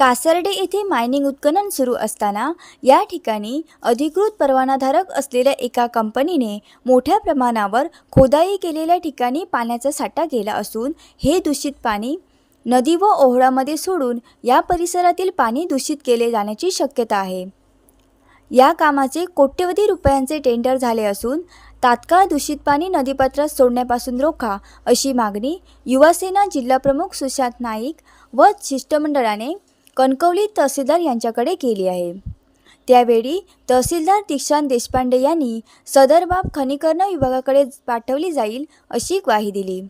कासर्डे येथे मायनिंग उत्खनन सुरू असताना या ठिकाणी अधिकृत परवानाधारक असलेल्या एका कंपनीने मोठ्या प्रमाणावर खोदाई केलेल्या ठिकाणी पाण्याचा साठा केला असून हे दूषित पाणी नदी व ओहळामध्ये सोडून या परिसरातील पाणी दूषित केले जाण्याची शक्यता आहे. या कामाचे कोट्यवधी रुपयांचे टेंडर झाले असून तात्काळ दूषित पाणी नदीपात्रात सोडण्यापासून रोखा अशी मागणी युवासेना जिल्हाप्रमुख सुशांत नाईक व शिष्टमंडळाने कणकवली तहसीलदार यांच्याकडे केली आहे. त्यावेळी तहसीलदार दीक्षांत देशपांडे यांनी सदर बाब खनिकर्ण विभागाकडे पाठवली जाईल अशी ग्वाही दिली.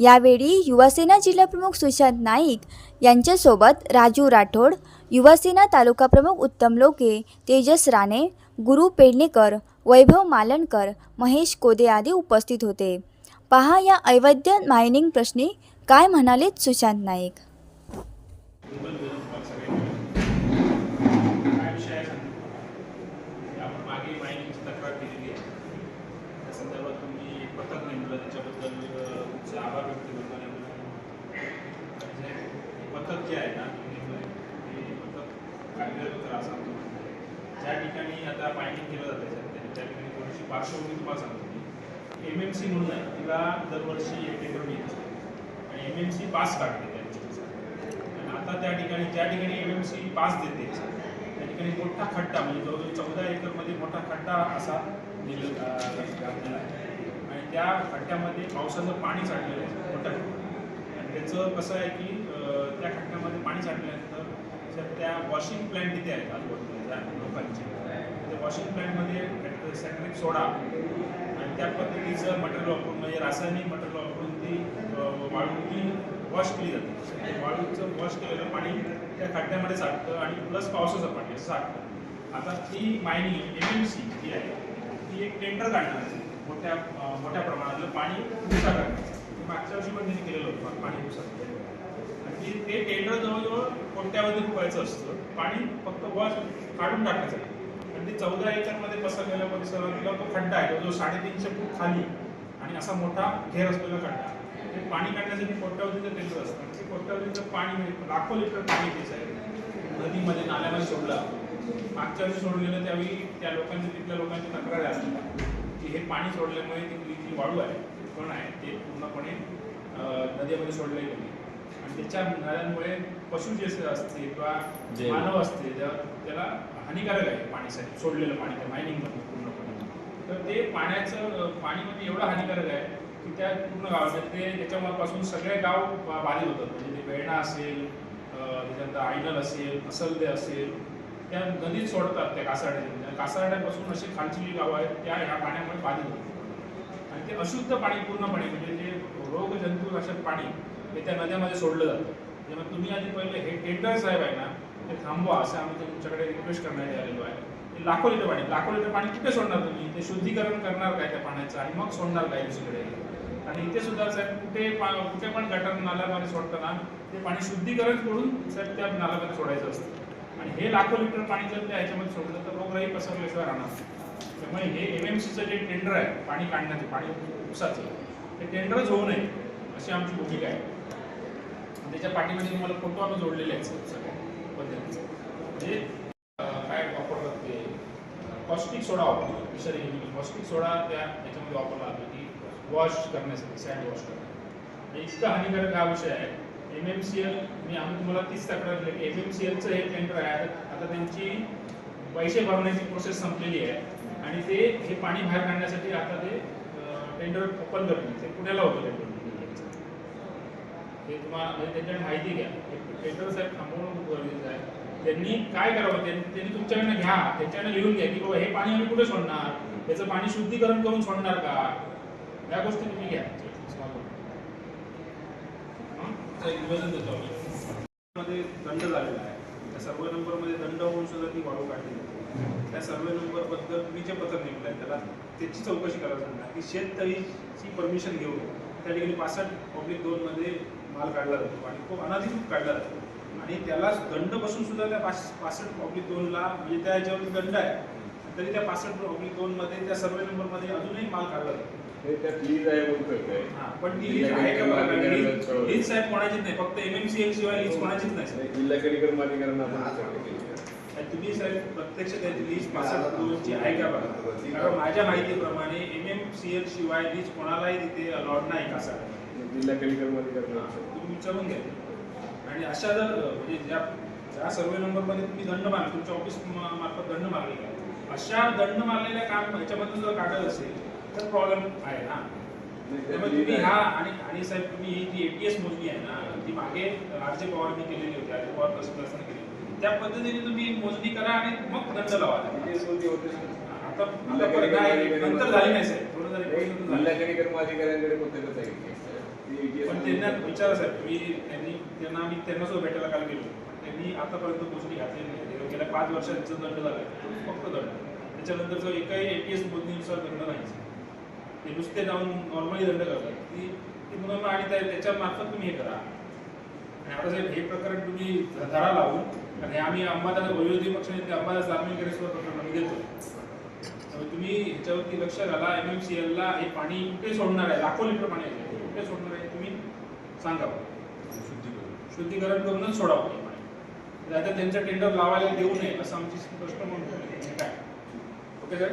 यावेळी युवासेना जिल्हाप्रमुख सुशांत नाईक यांच्यासोबत राजू राठोड युवासेना तालुका प्रमुख उत्तम लोके तेजस राणे गुरु पेडणेकर वैभव मालणकर महेश कोदे आदी उपस्थित होते. पहा या अवैध मायनिंग प्रश्नी काय म्हणालेत सुशांत नाईक? काय विषय आहे? सांगतो आपण मागे माहितीची तक्रार केलेली आहे. त्या संदर्भात तुम्ही एक पथक नेमलं त्याच्याबद्दल अ, तुमचे आभार व्यक्त करतो म्हणजे हे पथक जे आहे ना तुम्ही ते पथक कार्यरत करा सांगतो ज्या ठिकाणी आता मायनिंग केलं जातं सध्या त्या ठिकाणी थोडीशी पार्श्वभूमी तुम्हाला सांगतो एम एम सी म्हणून आहे तिला दरवर्षी एक टेंडर मिळत असते. आणि एम एम सी पास काढते. आता त्या ठिकाणी ज्या ठिकाणी एम एम सी पास देते. त्या ठिकाणी मोठा खड्डा म्हणजे जवळजवळ चौदा एकरमध्ये मोठा खड्डा असा दिले घातलेला आहे. आणि त्या खड्ड्यामध्ये पावसाचं पाणी साठलेलं आहे मोठ्या आणि त्याचं कसं आहे की त्या खड्ड्यामध्ये पाणी साठल्यानंतर सर त्या वॉशिंग प्लॅन्ट तिथे आहेत आजूबाजूला लोकांचे. त्या वॉशिंग प्लॅन्टमध्ये सॅक्रिक सोडा. आणि त्या पद्धतीचं मटेरियल वापरून म्हणजे रासायनिक मटेरियल वापरून ती वाळून ती वॉश केली जाते. वाळूचं वॉश केलेलं पाणी त्या खड्ड्यामध्ये साठतं आणि प्लस पावसाचं पाणी असं साठतं. आता ती mining M M C G आहे ती एक टेंडर काढणार आहे. मोठ्या मोठ्या प्रमाणातलं पाणी भुसा करण्याचं मागच्या वर्षी पण त्यांनी केलेलं होतं पाणी भुसा आणि ती- ते टेंडर जवळजवळ कोट्यावधी रुपयाचं असतं. पाणी फक्त वॉश काढून टाकायचं आहे. आणि ते चौदा एकरमध्ये पसरलेल्या परिसरातला तो खड्डा आहे जो साडेतीनशे फूट खाली. आणि असा मोठा घेर असलेला खड्डा. ते पाणी काढण्यासाठी कोट्यावधीचं टेंडर असतं. ते कोट्यावधीचं पाणी म्हणजे लाखो लिटर पाणी साहेब नदीमध्ये नाल्यामध्ये सोडलं. मागच्या वर्षी सोडलेलं त्यावेळी त्या लोकांची तिथल्या लोकांची तक्रार आली की हे पाणी सोडल्यामुळे तिथली जी वाळू आहे कण आहे. ते पूर्णपणे नदीमध्ये सोडले गेले आणि त्याच्या नाल्यांमुळे पशु जे असते किंवा मानव असते त्या- त्याला हानिकारक आहे पाणीसाठी सोडलेलं पाणी त्या मायनिंगमध्ये पूर्णपणे. तर ते पाण्याचं पाणी म्हणजे एवढं हानिकारक आहे की त्या पूर्ण गावामध्ये ते त्याच्यापासून सगळे गाव बाधित होतात. म्हणजे ते वेळणा असेल त्याच्यानंतर आयनल असेल असलदे असेल त्या नदीत सोडतात त्या कासारड्या कासारड्यापासून अशी खालची जी गावं आहेत त्या ह्या पाण्यामुळे बाधित होतात. आणि ते अशुद्ध पाणी पूर्णपणे म्हणजे जे रोग पाणी हे त्या नद्यामध्ये सोडलं जातं. म्हणजे त्यामुळे तुम्ही आधी पहिले हे टेंडर साहेब आहे ना ते थांबवा असं आम्ही तुमच्याकडे रिक्वेस्ट करण्यात आलेलो आहे. ते लाखो लिटर पाणी लाखो लिटर पाणी कुठे सोडणार तुम्ही? ते शुद्धीकरण करणार काय त्या पाण्याचं? आणि मग सोडणार काय दुसरीकडे? आणि इथे सुद्धा साहेब कुठे कुठे पण गटर नाल्यामध्ये सोडताना ते पाणी शुद्धीकरण करून साहेब त्या नाल्यामध्ये सोडायचं असतं. आणि हे लाखो लिटर पाणी जर त्या ह्याच्यामध्ये सोडलं तर रोगराई पसरल्याशिवाय राहणार त्यामुळे हे एम एम सीचं जे टेंडर आहे पाणी काढण्याचं पाणी उपसाचं ते टेंडरच होऊ नये अशी आमची भूमिका आहे. त्याच्या पाठीमध्ये तुम्हाला फोटो आम्ही जोडलेले आहेत सर सगळ्या पद्धतीचे म्हणजे काय वापरतात ते? कॉस्टिक सोडा वापरतो विषारी कॉस्टिक सोडा त्या याच्यामध्ये वापरला जातो. की वॉश करण्यासाठी सँड वॉश करण्यासाठी म्हणजे इतका हानिकारक हा विषय आहे एम एम सी एल मी आम्ही तुम्हाला तीच तक्रार दिली की एम एम सी एलचं हे टेंडर आहे आता त्यांची पैसे भरण्याची प्रोसेस संपलेली आहे आणि ते हे पाणी बाहेर काढण्यासाठी आता ते टेंडर ओपन करतील ते पुण्याला होतं टेंडर हे तुम्हाला म्हणजे त्यांच्याकडे माहिती घ्या टेंडर साहेब थांबवणं खूप गरजेचं आहे त्यांनी काय करावं त्यांनी त्यांनी तुमच्याकडनं घ्या त्यांच्याकडे लिहून घ्या की बाबा हे पाणी आम्ही कुठे सोडणार त्याचं पाणी शुद्धीकरण करून सोडणार का या गोष्टी तुम्ही घ्या मध्ये दंड झालेला आहे. त्या सर्वे नंबरमध्ये दंड होऊन सुद्धा ती वाढू काढली जाते. त्या सर्वे नंबरबद्दल तुम्ही जे पत्र नेमलं आहे त्याला त्याची चौकशी करायला सांगा की शेततळीची परमिशन घेऊन त्या ठिकाणी पासष्ट पब्लिक दोन मध्ये माल काढला जातो आणि तो अनाधिकृत काढला जातो. आणि त्याला दंड बसून सुद्धा त्या पाच पासष्ट पब्लिक दोनला म्हणजे त्या ह्याच्यावरती दंड आहे तरी त्या पासष्ट पब्लिक दोन मध्ये त्या सर्वे नंबरमध्ये अजूनही माल काढला जातो. आहे पण ती लीज आहे का बघा लीज लीज साहेब कोणाचीच नाही फक्त एमएमसीएल शिवाय लीज कोणाचीच नाही. साहेब. आणि तुम्ही साहेब प्रत्यक्ष त्याची लीज पासष्ट दोनची आहे का बघा कारण माझ्या माहितीप्रमाणे एमएमसीएल शिवाय लीज कोणालाही तिथे अलॉट नाही का प्राधिकरण तुम्ही विचारून घ्या. आणि अशा जर म्हणजे ज्या ज्या सर्वे नंबरमध्ये तुम्ही दंड मारले तुमच्या ऑफिस मार्फत दंड मारले का अशा दंड मारलेल्या काम ह्याच्यामध्ये जर कागद असेल तर प्रॉब्लेम आहे ना. त्यामुळे तुम्ही हा आणि आणि साहेब तुम्ही ही जी एटीएस मोजणी आहे ना ती मागे जे पवारनी केलेली होती आर जे पवार तहसीलदारांनी केली त्या पद्धतीने तुम्ही मोजणी करा आणि मग दंड लावा. सोडली होते आता नंतर झाली नाही साहेब. थोडं झाली. पण त्यांना विचारा साहेब. तुम्ही त्यांनी त्यांना आम्ही त्यांना सुद्धा भेटायला काल गेलो त्यांनी आतापर्यंत मोजणी घातलेली नाही. गेल्या पाच वर्षात जो दंड झालाय तो फक्त दंड. त्याच्यानंतर जो एकही एटीएस मोजणीनुसार दंड नाही ते नुसते जाऊन नॉर्मली दंड करतात. ती ती मुलांना आणि त्या- त्याच्या मार्फत तुम्ही हे करा. आणि आता साहेब हे प्रकरण तुम्ही धरा लावून आणि आम्ही अंबादास विरोधी पक्षाने ते अंबादास दानवे केल्यासुद्धा प्रकरण आम्ही देतो. तुम्ही ह्याच्यावरती लक्ष घाला एम एम सी एलला हे पाणी कुठे सोडणार आहे? लाखो लिटर पाणी आहे. कुठे सोडणार आहे तुम्ही? सांगा शुद्धीकरण शुद्धीकरण करूनच सोडावं हे पाणी. आता त्यांचं टेंडर लावायला देऊ नये असं आमची स्पष्ट म्हणतो काय? Okay sir